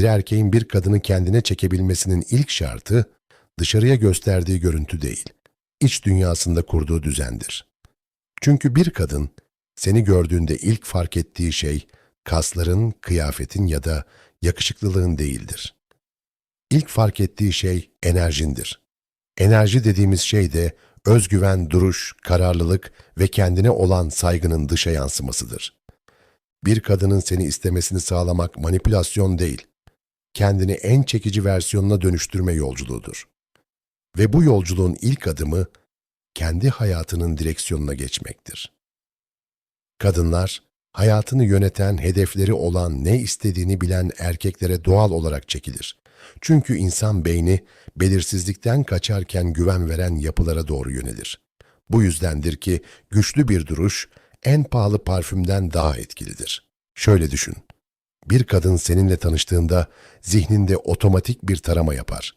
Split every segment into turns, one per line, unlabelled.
Bir erkeğin bir kadını kendine çekebilmesinin ilk şartı dışarıya gösterdiği görüntü değil, iç dünyasında kurduğu düzendir. Çünkü bir kadın seni gördüğünde ilk fark ettiği şey kasların, kıyafetin ya da yakışıklılığın değildir. İlk fark ettiği şey enerjindir. Enerji dediğimiz şey de özgüven, duruş, kararlılık ve kendine olan saygının dışa yansımasıdır. Bir kadının seni istemesini sağlamak manipülasyon değil, kendini en çekici versiyonuna dönüştürme yolculuğudur. Ve bu yolculuğun ilk adımı kendi hayatının direksiyonuna geçmektir. Kadınlar, hayatını yöneten, hedefleri olan, ne istediğini bilen erkeklere doğal olarak çekilir. Çünkü insan beyni belirsizlikten kaçarken güven veren yapılara doğru yönelir. Bu yüzdendir ki güçlü bir duruş en pahalı parfümden daha etkilidir. Şöyle düşün. Bir kadın seninle tanıştığında zihninde otomatik bir tarama yapar.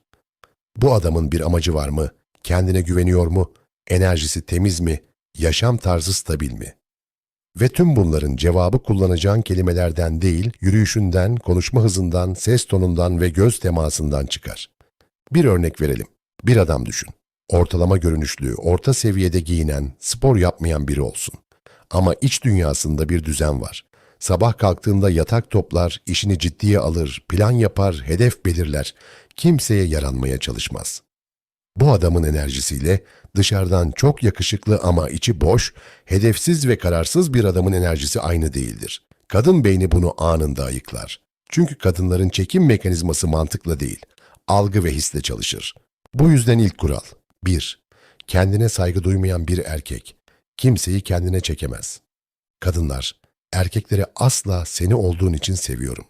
Bu adamın bir amacı var mı? Kendine güveniyor mu? Enerjisi temiz mi? Yaşam tarzı stabil mi? Ve tüm bunların cevabı kullanacağın kelimelerden değil, yürüyüşünden, konuşma hızından, ses tonundan ve göz temasından çıkar. Bir örnek verelim. Bir adam düşün. Ortalama görünüşlü, orta seviyede giyinen, spor yapmayan biri olsun. Ama iç dünyasında bir düzen var. Sabah kalktığında yatak toplar, işini ciddiye alır, plan yapar, hedef belirler. Kimseye yaranmaya çalışmaz. Bu adamın enerjisiyle dışarıdan çok yakışıklı ama içi boş, hedefsiz ve kararsız bir adamın enerjisi aynı değildir. Kadın beyni bunu anında ayıklar. Çünkü kadınların çekim mekanizması mantıkla değil, algı ve hisle çalışır. Bu yüzden ilk kural. 1. Kendine saygı duymayan bir erkek. Kimseyi kendine çekemez. Kadınlar, erkekleri asla seni olduğun için seviyorum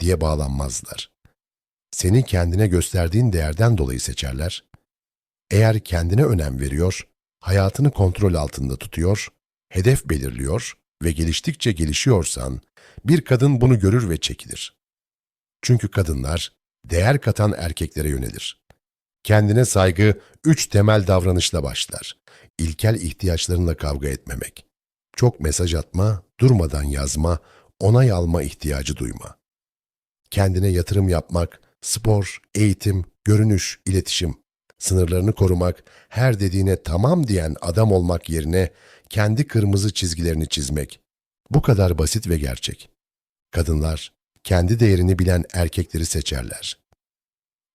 diye bağlanmazlar. Seni kendine gösterdiğin değerden dolayı seçerler eğer kendine önem veriyor, hayatını kontrol altında tutuyor, hedef belirliyor ve geliştikçe gelişiyorsan, bir kadın bunu görür ve çekilir. Çünkü kadınlar değer katan erkeklere yönelir. Kendine saygı üç temel davranışla başlar. İlkel ihtiyaçlarınla kavga etmemek. Çok mesaj atma, durmadan yazma, onay alma ihtiyacı duyma. Kendine yatırım yapmak, spor, eğitim, görünüş, iletişim, sınırlarını korumak, her dediğine tamam diyen adam olmak yerine kendi kırmızı çizgilerini çizmek. Bu kadar basit ve gerçek. Kadınlar kendi değerini bilen erkekleri seçerler.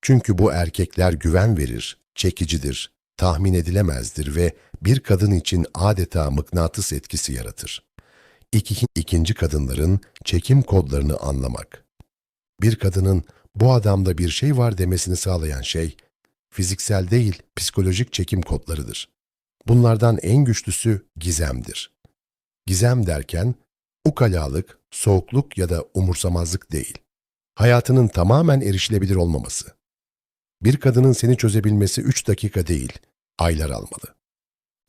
Çünkü bu erkekler güven verir, çekicidir, tahmin edilemezdir ve bir kadın için adeta mıknatıs etkisi yaratır. İki, ikinci kadınların çekim kodlarını anlamak. Bir kadının bu adamda bir şey var demesini sağlayan şey, fiziksel değil psikolojik çekim kodlarıdır. Bunlardan en güçlüsü gizemdir. Gizem derken ukalalık, soğukluk ya da umursamazlık değil. Hayatının tamamen erişilebilir olmaması. Bir kadının seni çözebilmesi üç dakika değil, aylar almalı.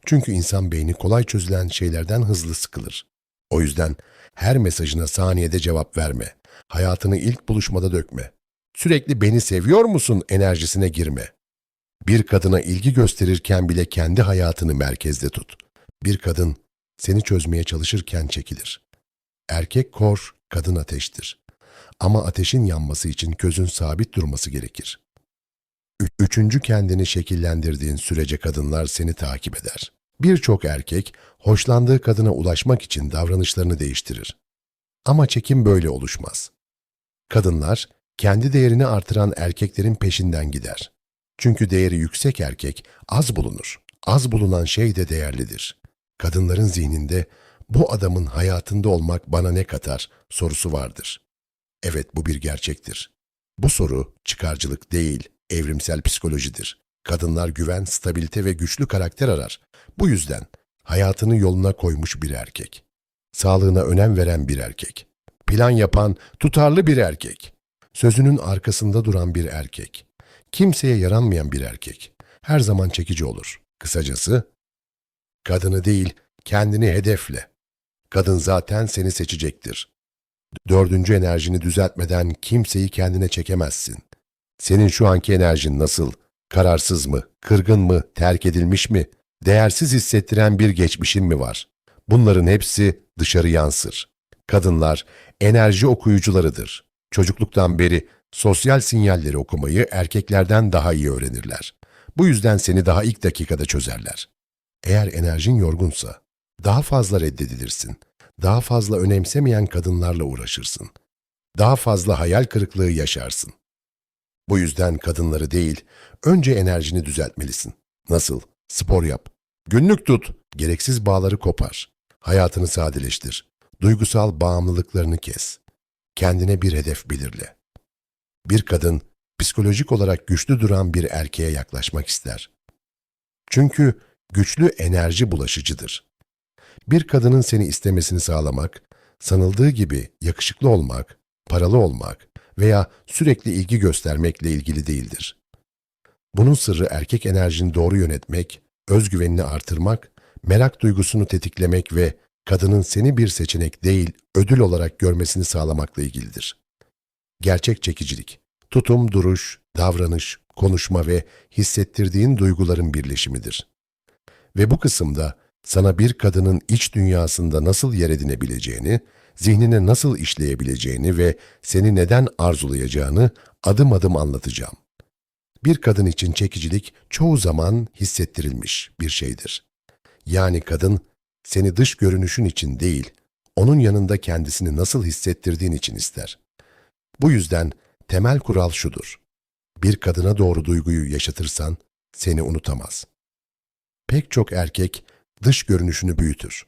Çünkü insan beyni kolay çözülen şeylerden hızlı sıkılır. O yüzden her mesajına saniyede cevap verme. Hayatını ilk buluşmada dökme. Sürekli beni seviyor musun enerjisine girme. Bir kadına ilgi gösterirken bile kendi hayatını merkezde tut. Bir kadın seni çözmeye çalışırken çekilir. Erkek kor, kadın ateştir. Ama ateşin yanması için közün sabit durması gerekir. Üçüncü kendini şekillendirdiğin sürece kadınlar seni takip eder. Birçok erkek hoşlandığı kadına ulaşmak için davranışlarını değiştirir. Ama çekim böyle oluşmaz. Kadınlar kendi değerini artıran erkeklerin peşinden gider. Çünkü değeri yüksek erkek az bulunur. Az bulunan şey de değerlidir. Kadınların zihninde bu adamın hayatında olmak bana ne katar sorusu vardır. Evet bu bir gerçektir. Bu soru çıkarcılık değil, evrimsel psikolojidir. Kadınlar güven, stabilite ve güçlü karakter arar. Bu yüzden hayatını yoluna koymuş bir erkek. Sağlığına önem veren bir erkek. Plan yapan, tutarlı bir erkek. Sözünün arkasında duran bir erkek kimseye yaranmayan bir erkek. Her zaman çekici olur. Kısacası, kadını değil, kendini hedefle. Kadın zaten seni seçecektir. Dördüncü enerjini düzeltmeden kimseyi kendine çekemezsin. Senin şu anki enerjin nasıl? Kararsız mı? Kırgın mı? Terk edilmiş mi? Değersiz hissettiren bir geçmişin mi var? Bunların hepsi dışarı yansır. Kadınlar enerji okuyucularıdır. Çocukluktan beri sosyal sinyalleri okumayı erkeklerden daha iyi öğrenirler. Bu yüzden seni daha ilk dakikada çözerler. Eğer enerjin yorgunsa, daha fazla reddedilirsin. Daha fazla önemsemeyen kadınlarla uğraşırsın. Daha fazla hayal kırıklığı yaşarsın. Bu yüzden kadınları değil, önce enerjini düzeltmelisin. Nasıl? Spor yap. Günlük tut. Gereksiz bağları kopar. Hayatını sadeleştir. Duygusal bağımlılıklarını kes. Kendine bir hedef belirle. Bir kadın psikolojik olarak güçlü duran bir erkeğe yaklaşmak ister. Çünkü güçlü enerji bulaşıcıdır. Bir kadının seni istemesini sağlamak, sanıldığı gibi yakışıklı olmak, paralı olmak veya sürekli ilgi göstermekle ilgili değildir. Bunun sırrı erkek enerjini doğru yönetmek, özgüvenini artırmak, merak duygusunu tetiklemek ve kadının seni bir seçenek değil, ödül olarak görmesini sağlamakla ilgilidir. Gerçek çekicilik, tutum, duruş, davranış, konuşma ve hissettirdiğin duyguların birleşimidir. Ve bu kısımda sana bir kadının iç dünyasında nasıl yer edinebileceğini, zihnine nasıl işleyebileceğini ve seni neden arzulayacağını adım adım anlatacağım. Bir kadın için çekicilik çoğu zaman hissettirilmiş bir şeydir. Yani kadın seni dış görünüşün için değil, onun yanında kendisini nasıl hissettirdiğin için ister. Bu yüzden temel kural şudur. Bir kadına doğru duyguyu yaşatırsan seni unutamaz. Pek çok erkek dış görünüşünü büyütür.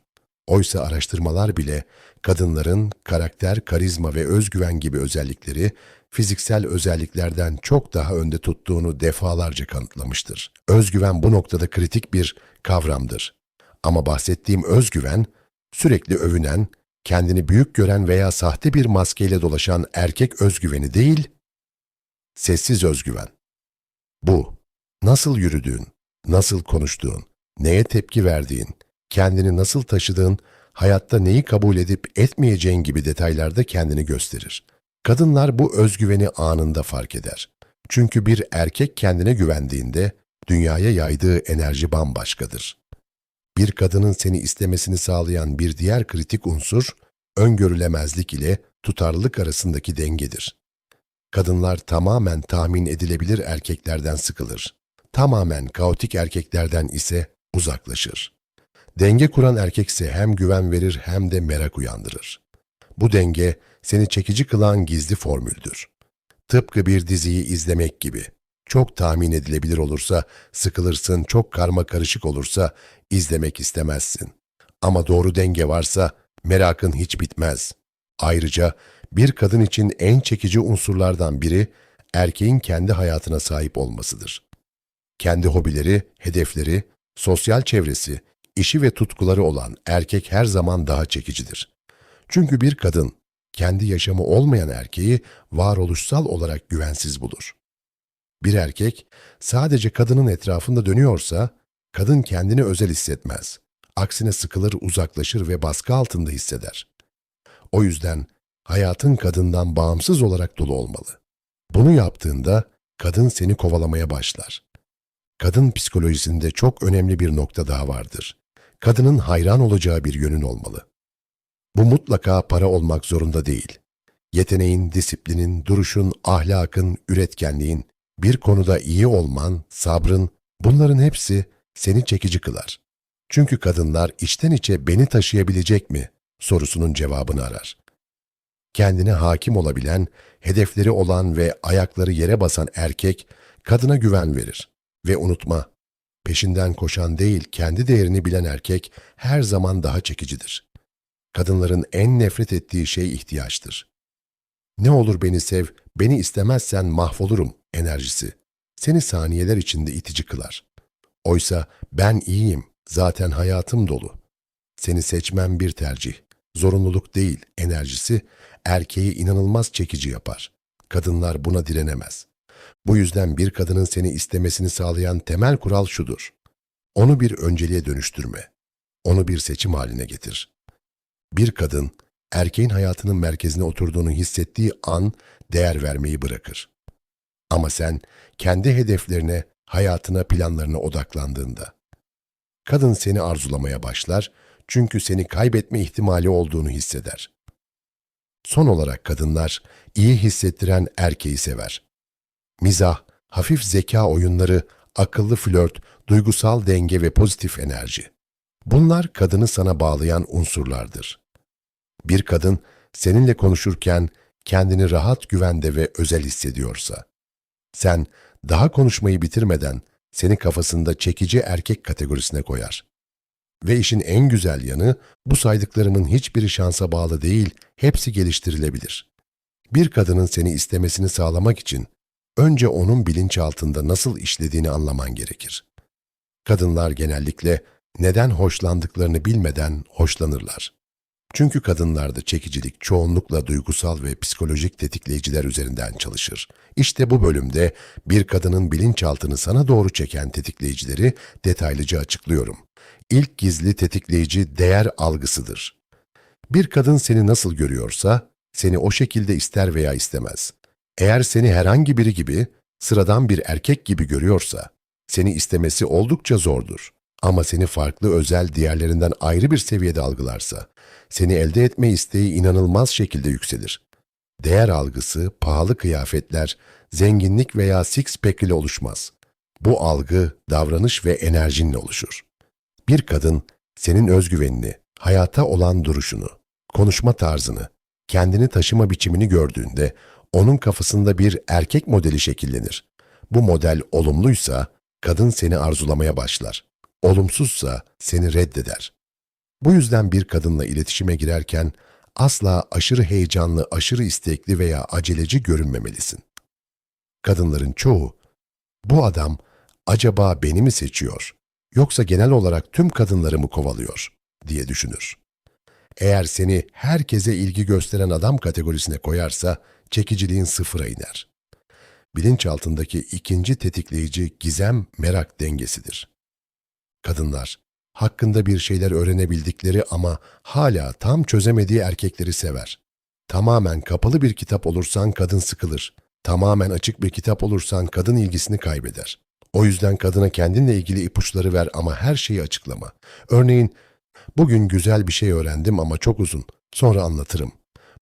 Oysa araştırmalar bile kadınların karakter, karizma ve özgüven gibi özellikleri fiziksel özelliklerden çok daha önde tuttuğunu defalarca kanıtlamıştır. Özgüven bu noktada kritik bir kavramdır. Ama bahsettiğim özgüven, sürekli övünen, kendini büyük gören veya sahte bir maskeyle dolaşan erkek özgüveni değil, sessiz özgüven. Bu, nasıl yürüdüğün, nasıl konuştuğun, neye tepki verdiğin, kendini nasıl taşıdığın, hayatta neyi kabul edip etmeyeceğin gibi detaylarda kendini gösterir. Kadınlar bu özgüveni anında fark eder. Çünkü bir erkek kendine güvendiğinde dünyaya yaydığı enerji bambaşkadır. Bir kadının seni istemesini sağlayan bir diğer kritik unsur, öngörülemezlik ile tutarlılık arasındaki dengedir. Kadınlar tamamen tahmin edilebilir erkeklerden sıkılır. Tamamen kaotik erkeklerden ise uzaklaşır. Denge kuran erkekse hem güven verir hem de merak uyandırır. Bu denge seni çekici kılan gizli formüldür. Tıpkı bir diziyi izlemek gibi. Çok tahmin edilebilir olursa sıkılırsın, çok karma karışık olursa izlemek istemezsin. Ama doğru denge varsa merakın hiç bitmez. Ayrıca bir kadın için en çekici unsurlardan biri erkeğin kendi hayatına sahip olmasıdır. Kendi hobileri, hedefleri, sosyal çevresi, işi ve tutkuları olan erkek her zaman daha çekicidir. Çünkü bir kadın kendi yaşamı olmayan erkeği varoluşsal olarak güvensiz bulur. Bir erkek sadece kadının etrafında dönüyorsa kadın kendini özel hissetmez. Aksine sıkılır, uzaklaşır ve baskı altında hisseder. O yüzden hayatın kadından bağımsız olarak dolu olmalı. Bunu yaptığında kadın seni kovalamaya başlar. Kadın psikolojisinde çok önemli bir nokta daha vardır. Kadının hayran olacağı bir yönün olmalı. Bu mutlaka para olmak zorunda değil. Yeteneğin, disiplinin, duruşun, ahlakın, üretkenliğin, bir konuda iyi olman, sabrın, bunların hepsi seni çekici kılar. Çünkü kadınlar içten içe beni taşıyabilecek mi sorusunun cevabını arar. Kendine hakim olabilen, hedefleri olan ve ayakları yere basan erkek kadına güven verir. Ve unutma, peşinden koşan değil kendi değerini bilen erkek her zaman daha çekicidir. Kadınların en nefret ettiği şey ihtiyaçtır. Ne olur beni sev, beni istemezsen mahvolurum enerjisi. Seni saniyeler içinde itici kılar. Oysa ben iyiyim, zaten hayatım dolu. Seni seçmem bir tercih, zorunluluk değil enerjisi erkeği inanılmaz çekici yapar. Kadınlar buna direnemez. Bu yüzden bir kadının seni istemesini sağlayan temel kural şudur. Onu bir önceliğe dönüştürme. Onu bir seçim haline getir. Bir kadın, erkeğin hayatının merkezine oturduğunu hissettiği an değer vermeyi bırakır. Ama sen kendi hedeflerine, hayatına, planlarına odaklandığında, kadın seni arzulamaya başlar çünkü seni kaybetme ihtimali olduğunu hisseder. Son olarak kadınlar iyi hissettiren erkeği sever. Mizah, hafif zeka oyunları, akıllı flört, duygusal denge ve pozitif enerji. Bunlar kadını sana bağlayan unsurlardır. Bir kadın seninle konuşurken kendini rahat, güvende ve özel hissediyorsa, sen daha konuşmayı bitirmeden seni kafasında çekici erkek kategorisine koyar. Ve işin en güzel yanı bu saydıklarımın hiçbiri şansa bağlı değil, hepsi geliştirilebilir. Bir kadının seni istemesini sağlamak için önce onun bilinçaltında nasıl işlediğini anlaman gerekir. Kadınlar genellikle neden hoşlandıklarını bilmeden hoşlanırlar. Çünkü kadınlarda çekicilik çoğunlukla duygusal ve psikolojik tetikleyiciler üzerinden çalışır. İşte bu bölümde bir kadının bilinçaltını sana doğru çeken tetikleyicileri detaylıca açıklıyorum. İlk gizli tetikleyici değer algısıdır. Bir kadın seni nasıl görüyorsa seni o şekilde ister veya istemez. Eğer seni herhangi biri gibi, sıradan bir erkek gibi görüyorsa, seni istemesi oldukça zordur. Ama seni farklı, özel, diğerlerinden ayrı bir seviyede algılarsa, seni elde etme isteği inanılmaz şekilde yükselir. Değer algısı, pahalı kıyafetler, zenginlik veya six-pack ile oluşmaz. Bu algı, davranış ve enerjinle oluşur. Bir kadın, senin özgüvenini, hayata olan duruşunu, konuşma tarzını, kendini taşıma biçimini gördüğünde onun kafasında bir erkek modeli şekillenir. Bu model olumluysa kadın seni arzulamaya başlar. Olumsuzsa seni reddeder. Bu yüzden bir kadınla iletişime girerken asla aşırı heyecanlı, aşırı istekli veya aceleci görünmemelisin. Kadınların çoğu, bu adam acaba beni mi seçiyor yoksa genel olarak tüm kadınları mı kovalıyor diye düşünür. Eğer seni herkese ilgi gösteren adam kategorisine koyarsa çekiciliğin sıfıra iner. Bilinçaltındaki ikinci tetikleyici gizem merak dengesidir. Kadınlar hakkında bir şeyler öğrenebildikleri ama hala tam çözemediği erkekleri sever. Tamamen kapalı bir kitap olursan kadın sıkılır. Tamamen açık bir kitap olursan kadın ilgisini kaybeder. O yüzden kadına kendinle ilgili ipuçları ver ama her şeyi açıklama. Örneğin, bugün güzel bir şey öğrendim ama çok uzun, sonra anlatırım.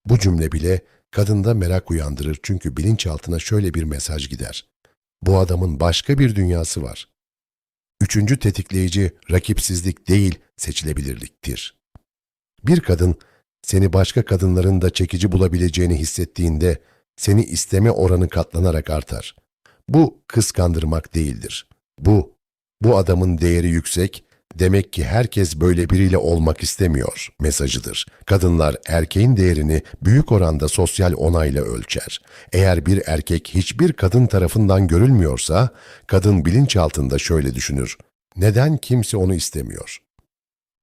Bu cümle bile kadında merak uyandırır çünkü bilinçaltına şöyle bir mesaj gider. Bu adamın başka bir dünyası var. Üçüncü tetikleyici rakipsizlik değil, seçilebilirliktir. Bir kadın seni başka kadınların da çekici bulabileceğini hissettiğinde seni isteme oranı katlanarak artar. Bu kıskandırmak değildir. Bu, bu adamın değeri yüksek, demek ki herkes böyle biriyle olmak istemiyor mesajıdır. Kadınlar erkeğin değerini büyük oranda sosyal onayla ölçer. Eğer bir erkek hiçbir kadın tarafından görülmüyorsa, kadın bilinçaltında şöyle düşünür. Neden kimse onu istemiyor?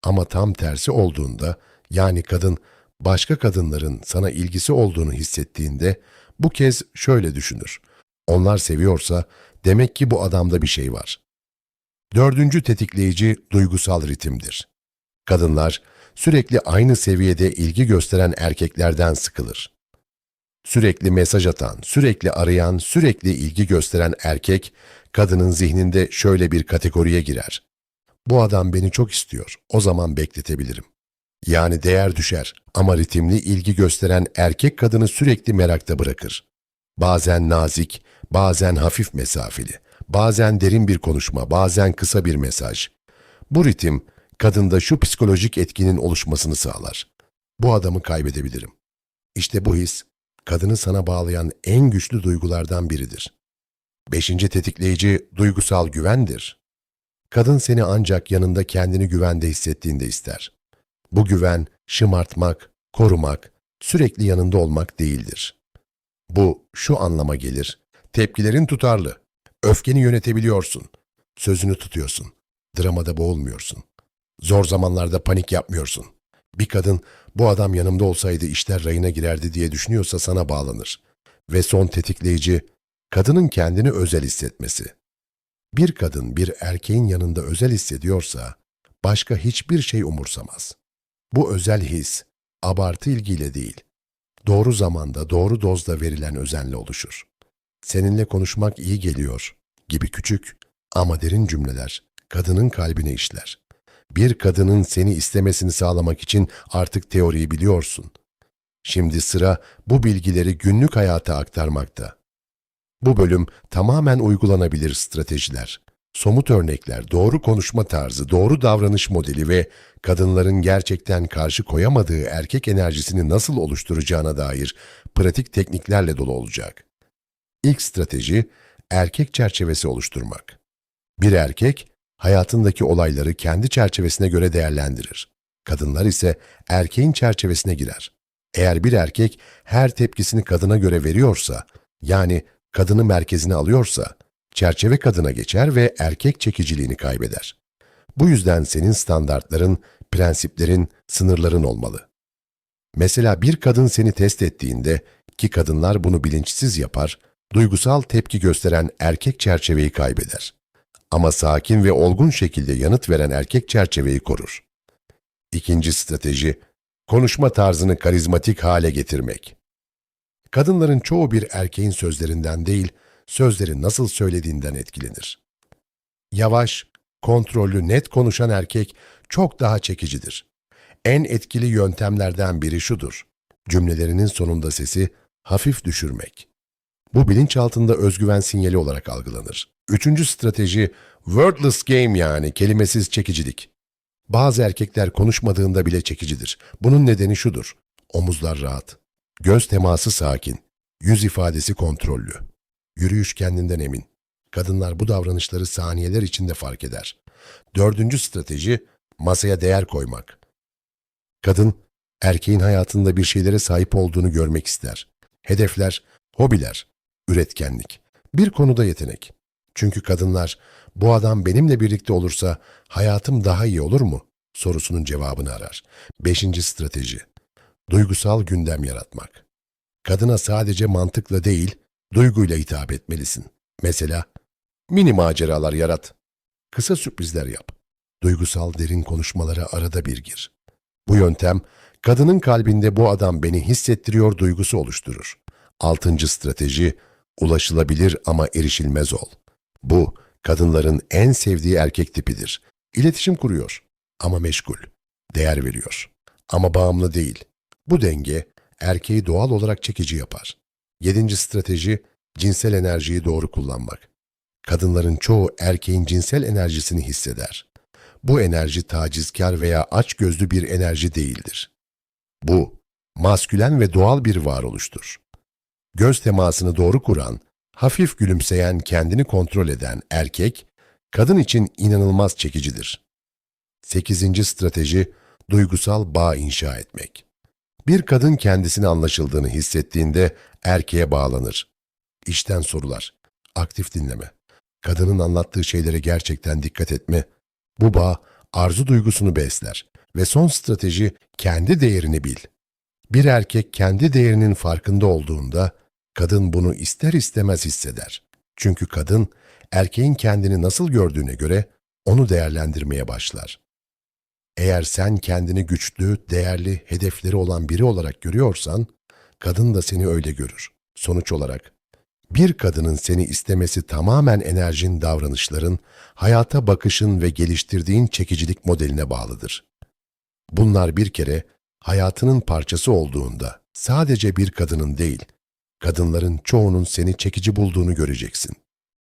Ama tam tersi olduğunda, yani kadın başka kadınların sana ilgisi olduğunu hissettiğinde, bu kez şöyle düşünür. Onlar seviyorsa demek ki bu adamda bir şey var. Dördüncü tetikleyici duygusal ritimdir. Kadınlar sürekli aynı seviyede ilgi gösteren erkeklerden sıkılır. Sürekli mesaj atan, sürekli arayan, sürekli ilgi gösteren erkek, kadının zihninde şöyle bir kategoriye girer. Bu adam beni çok istiyor, o zaman bekletebilirim. Yani değer düşer ama ritimli ilgi gösteren erkek kadını sürekli merakta bırakır. Bazen nazik, bazen hafif mesafeli, bazen derin bir konuşma, bazen kısa bir mesaj. Bu ritim kadında şu psikolojik etkinin oluşmasını sağlar. Bu adamı kaybedebilirim. İşte bu his, kadını sana bağlayan en güçlü duygulardan biridir. Beşinci tetikleyici duygusal güvendir. Kadın seni ancak yanında kendini güvende hissettiğinde ister. Bu güven şımartmak, korumak, sürekli yanında olmak değildir. Bu şu anlama gelir. Tepkilerin tutarlı. Öfkeni yönetebiliyorsun. Sözünü tutuyorsun. Dramada boğulmuyorsun. Zor zamanlarda panik yapmıyorsun. Bir kadın bu adam yanımda olsaydı işler rayına girerdi diye düşünüyorsa sana bağlanır. Ve son tetikleyici kadının kendini özel hissetmesi. Bir kadın bir erkeğin yanında özel hissediyorsa başka hiçbir şey umursamaz. Bu özel his abartı ilgiyle değil, doğru zamanda, doğru dozda verilen özenle oluşur. Seninle konuşmak iyi geliyor gibi küçük ama derin cümleler kadının kalbine işler. Bir kadının seni istemesini sağlamak için artık teoriyi biliyorsun. Şimdi sıra bu bilgileri günlük hayata aktarmakta. Bu bölüm tamamen uygulanabilir stratejiler, somut örnekler, doğru konuşma tarzı, doğru davranış modeli ve kadınların gerçekten karşı koyamadığı erkek enerjisini nasıl oluşturacağına dair pratik tekniklerle dolu olacak. İlk strateji, erkek çerçevesi oluşturmak. Bir erkek, hayatındaki olayları kendi çerçevesine göre değerlendirir. Kadınlar ise erkeğin çerçevesine girer. Eğer bir erkek her tepkisini kadına göre veriyorsa, yani kadını merkezine alıyorsa, çerçeve kadına geçer ve erkek çekiciliğini kaybeder. Bu yüzden senin standartların, prensiplerin, sınırların olmalı. Mesela bir kadın seni test ettiğinde ki kadınlar bunu bilinçsiz yapar, duygusal tepki gösteren erkek çerçeveyi kaybeder. Ama sakin ve olgun şekilde yanıt veren erkek çerçeveyi korur. İkinci strateji, konuşma tarzını karizmatik hale getirmek. Kadınların çoğu bir erkeğin sözlerinden değil, sözleri nasıl söylediğinden etkilenir. Yavaş, kontrollü, net konuşan erkek çok daha çekicidir. En etkili yöntemlerden biri şudur. Cümlelerinin sonunda sesi hafif düşürmek. Bu bilinçaltında özgüven sinyali olarak algılanır. Üçüncü strateji, wordless game yani kelimesiz çekicilik. Bazı erkekler konuşmadığında bile çekicidir. Bunun nedeni şudur. Omuzlar rahat. Göz teması sakin. Yüz ifadesi kontrollü. Yürüyüş kendinden emin. Kadınlar bu davranışları saniyeler içinde fark eder. Dördüncü strateji, masaya değer koymak. Kadın, erkeğin hayatında bir şeylere sahip olduğunu görmek ister. Hedefler, hobiler, üretkenlik. Bir konuda yetenek. Çünkü kadınlar, bu adam benimle birlikte olursa hayatım daha iyi olur mu? sorusunun cevabını arar. Beşinci strateji. Duygusal gündem yaratmak. Kadına sadece mantıkla değil, duyguyla hitap etmelisin. Mesela, mini maceralar yarat. Kısa sürprizler yap. Duygusal derin konuşmalara arada bir gir. Bu yöntem, kadının kalbinde bu adam beni hissettiriyor duygusu oluşturur. Altıncı strateji, ulaşılabilir ama erişilmez ol. Bu, kadınların en sevdiği erkek tipidir. İletişim kuruyor ama meşgul. Değer veriyor ama bağımlı değil. Bu denge, erkeği doğal olarak çekici yapar. Yedinci strateji, cinsel enerjiyi doğru kullanmak. Kadınların çoğu erkeğin cinsel enerjisini hisseder. Bu enerji tacizkar veya açgözlü bir enerji değildir. Bu, maskülen ve doğal bir varoluştur. Göz temasını doğru kuran, hafif gülümseyen, kendini kontrol eden erkek, kadın için inanılmaz çekicidir. Sekizinci strateji, duygusal bağ inşa etmek. Bir kadın kendisine anlaşıldığını hissettiğinde erkeğe bağlanır. İşten sorular, aktif dinleme, kadının anlattığı şeylere gerçekten dikkat etme. Bu bağ arzu duygusunu besler ve son strateji kendi değerini bil. Bir erkek kendi değerinin farkında olduğunda kadın bunu ister istemez hisseder. Çünkü kadın erkeğin kendini nasıl gördüğüne göre onu değerlendirmeye başlar. Eğer sen kendini güçlü, değerli, hedefleri olan biri olarak görüyorsan, kadın da seni öyle görür. Sonuç olarak, bir kadının seni istemesi tamamen enerjin, davranışların, hayata bakışın ve geliştirdiğin çekicilik modeline bağlıdır. Bunlar bir kere hayatının parçası olduğunda sadece bir kadının değil, kadınların çoğunun seni çekici bulduğunu göreceksin.